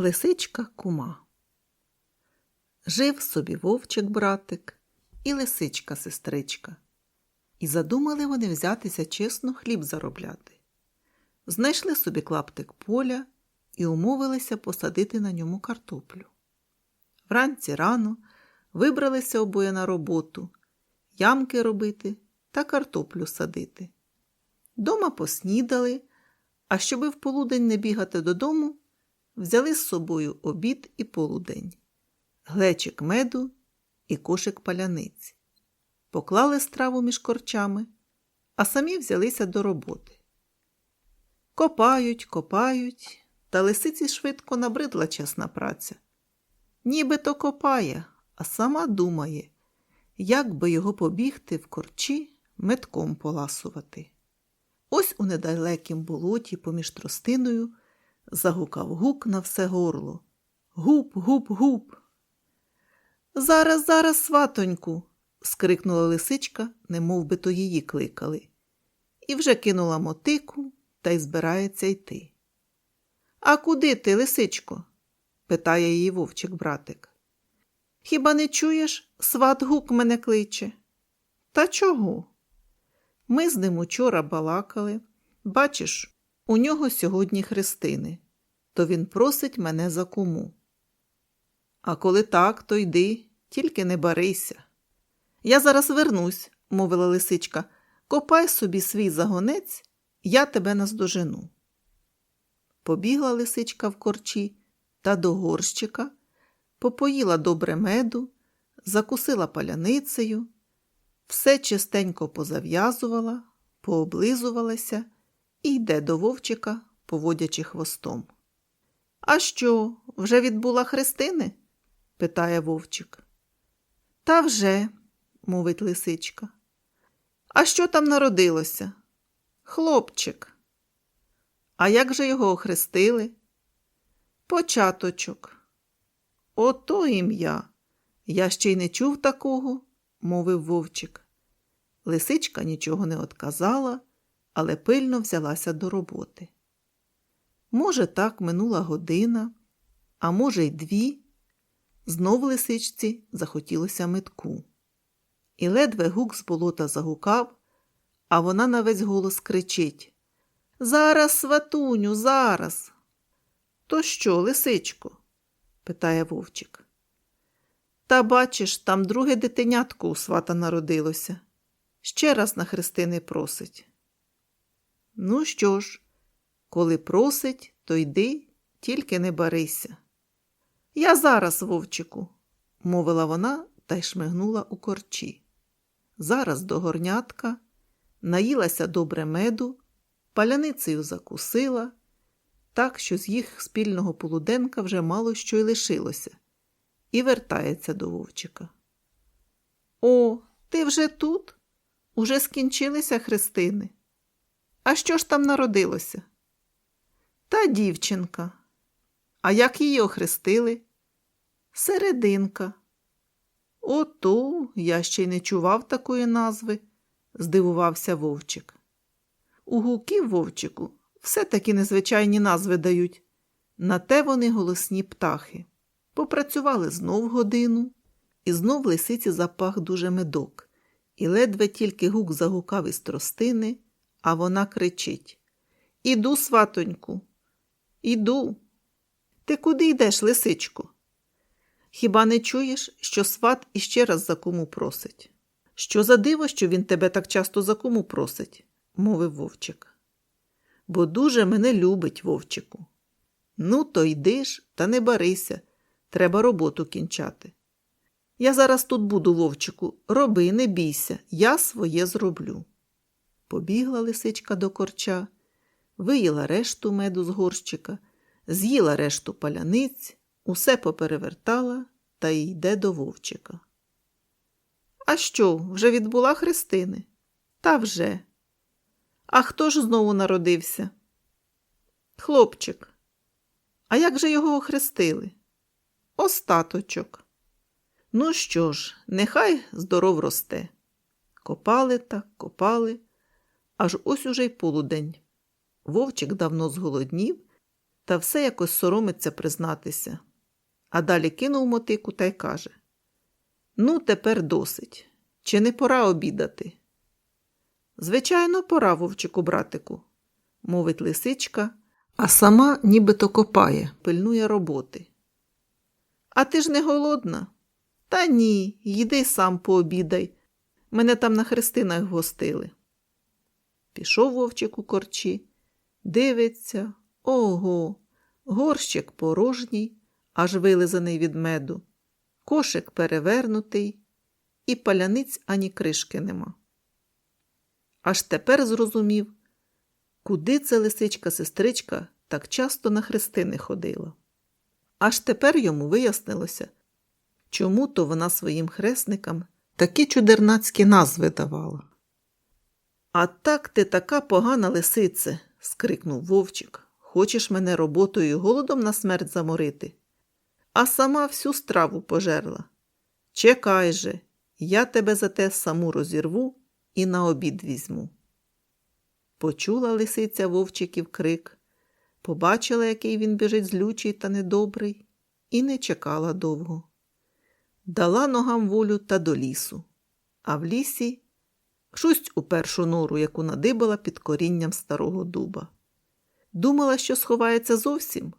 Лисичка кума. Жив собі вовчик братик і лисичка сестричка. І задумали вони взятися чесно хліб заробляти. Знайшли собі клаптик поля і умовилися посадити на ньому картоплю. Вранці рано вибралися обоє на роботу, ямки робити та картоплю садити. Дома поснідали, а щоби в полудень не бігати додому, взяли з собою обід і полудень, глечик меду і кошик паляниці. Поклали страву між корчами, а самі взялися до роботи. Копають, копають, та лисиці швидко набридла чесна праця. Нібито копає, а сама думає, як би його побігти в корчі метком поласувати. Ось у недалекім болоті поміж тростиною загукав гук на все горло. Гуп, гуп, гуп. Зараз, зараз, сватоньку. скрикнула лисичка, немов би то її кликали, і вже кинула мотику та й збирається йти. А куди ти, лисичко? питає її вовчик братик. Хіба не чуєш, сват гук мене кличе? Та чого? Ми з ним учора балакали. Бачиш, у нього сьогодні хрестини, то він просить мене за кому. А коли так, то йди, тільки не барися. Я зараз вернусь, мовила лисичка, копай собі свій загонець, я тебе наздожену. Побігла лисичка в корчі та до горщика, попоїла добре меду, закусила паляницею, все чистенько позав'язувала, пооблизувалася і йде до вовчика, поводячи хвостом. А що, вже відбула хрестини? питає вовчик. Та вже, мовить лисичка. А що там народилося? Хлопчик. А як же його охрестили? Початочок. Ото ім'я. Я ще й не чув такого, мовив вовчик. Лисичка нічого не отказала, але пильно взялася до роботи. Може, так минула година, а може, й дві. Знов лисичці захотілося метку. І ледве гук з болота загукав, а вона на весь голос кричить Зараз, сватуню, зараз. То що, лисичко? питає вовчик. Та бачиш, там друге дитинятко у свата народилося. Ще раз на хрестини просить. Ну що ж, коли просить, то йди, тільки не барися. Я зараз, вовчику, мовила вона та й шмигнула у корчі. Зараз до горнятка, наїлася добре меду, паляницею закусила, так що з їх спільного полуденка вже мало що й лишилося, і вертається до вовчика. О, ти вже тут? Уже скінчилися хрестини. А що ж там народилося? Та дівчинка. А як її охрестили? Серединка. Ото я ще й не чував такої назви, здивувався вовчик. У гуків вовчику все таки незвичайні назви дають. На те вони голосні птахи. Попрацювали знов годину, і знов лисиці запах дуже медок, і ледве тільки гук загукав із тростини, а вона кричить Іду, сватоньку, іду. Ти куди йдеш, лисичко? Хіба не чуєш, що сват іще раз за кому просить? Що за диво, що він тебе так часто за кому просить, мовив вовчик. Бо дуже мене любить, вовчику. Ну, то йди ж, та не барися, треба роботу кінчати. Я зараз тут буду, вовчику, роби, не бійся, я своє зроблю. Побігла лисичка до корча, виїла решту меду з горщика, з'їла решту паляниць, усе поперевертала та й йде до вовчика. А що, вже відбула хрестини? Та вже. А хто ж знову народився? Хлопчик. А як же його охрестили? Остаточок. Ну що ж, нехай здоров росте. Копали так, копали, аж ось уже й полудень. Вовчик давно зголоднів та все якось соромиться признатися. А далі кинув мотику та й каже: Ну, тепер досить. Чи не пора обідати? Звичайно, пора, вовчику братику, мовить лисичка, а сама нібито копає, пильнує роботи. А ти ж не голодна? Та ні, їди сам пообідай. Мене там на хрестинах гостили. Пішов вовчик у корчі, дивиться, ого, горщик порожній, аж вилизаний від меду, кошик перевернутий, і паляниць ані кришки нема. Аж тепер зрозумів, куди це лисичка-сестричка так часто на хрестини ходила. Аж тепер йому вияснилося, чому то вона своїм хресникам такі чудернацькі назви давала. А так ти така погана лисице, скрикнув вовчик. Хочеш мене роботою і голодом на смерть заморити? А сама всю страву пожерла. Чекай же, я тебе за те саму розірву і на обід візьму. Почула лисиця вовчиків крик, побачила, який він біжить злючий та недобрий, і не чекала довго. Дала ногам волю та до лісу, а в лісі шусть у першу нору, яку надибала під корінням старого дуба. Думала, що сховається зовсім,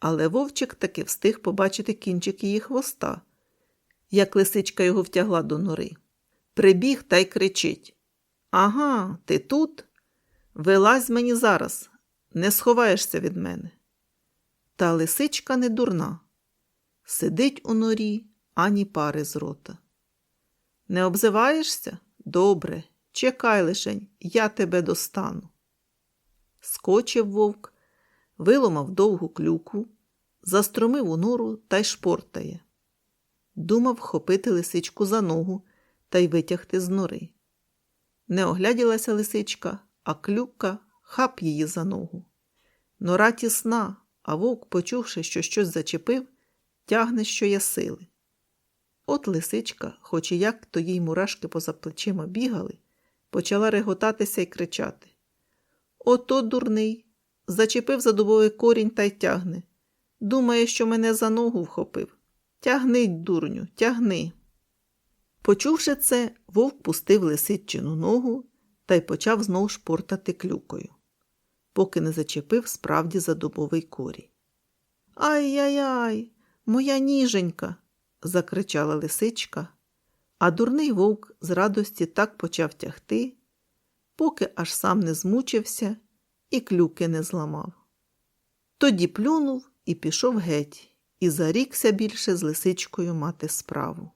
але вовчик таки встиг побачити кінчик її хвоста, як лисичка його втягла до нори. Прибіг та й кричить Ага, ти тут? Вилазь мені зараз, не сховаєшся від мене. Та лисичка не дурна. Сидить у норі ані пари з рота. Не обзиваєшся? Добре, чекай лишень, я тебе достану. Скочив вовк, виломав довгу клюку, застромив у нору та й шпортає. Думав хопити лисичку за ногу та й витягти з нори. Не огляділася лисичка, а клюка хап її за ногу. Нора тісна, а вовк, почувши, що щось зачепив, тягне, що є сили. От лисичка, хоч і як то їй мурашки поза плечима бігали, почала реготатися і кричати. Ото дурний, зачепив за дубовий корінь та й тягне. Думає, що мене за ногу вхопив. Тягни, дурню, тягни. Почувши це, вовк пустив лисичину ногу та й почав знов шпортати клюкою, поки не зачепив справді за дубовий корінь. Ай-яй-яй, моя ніженька. Закричала лисичка, а дурний вовк з радості так почав тягти, поки аж сам не змучився і клюки не зламав. Тоді плюнув і пішов геть, і зарікся більше з лисичкою мати справу.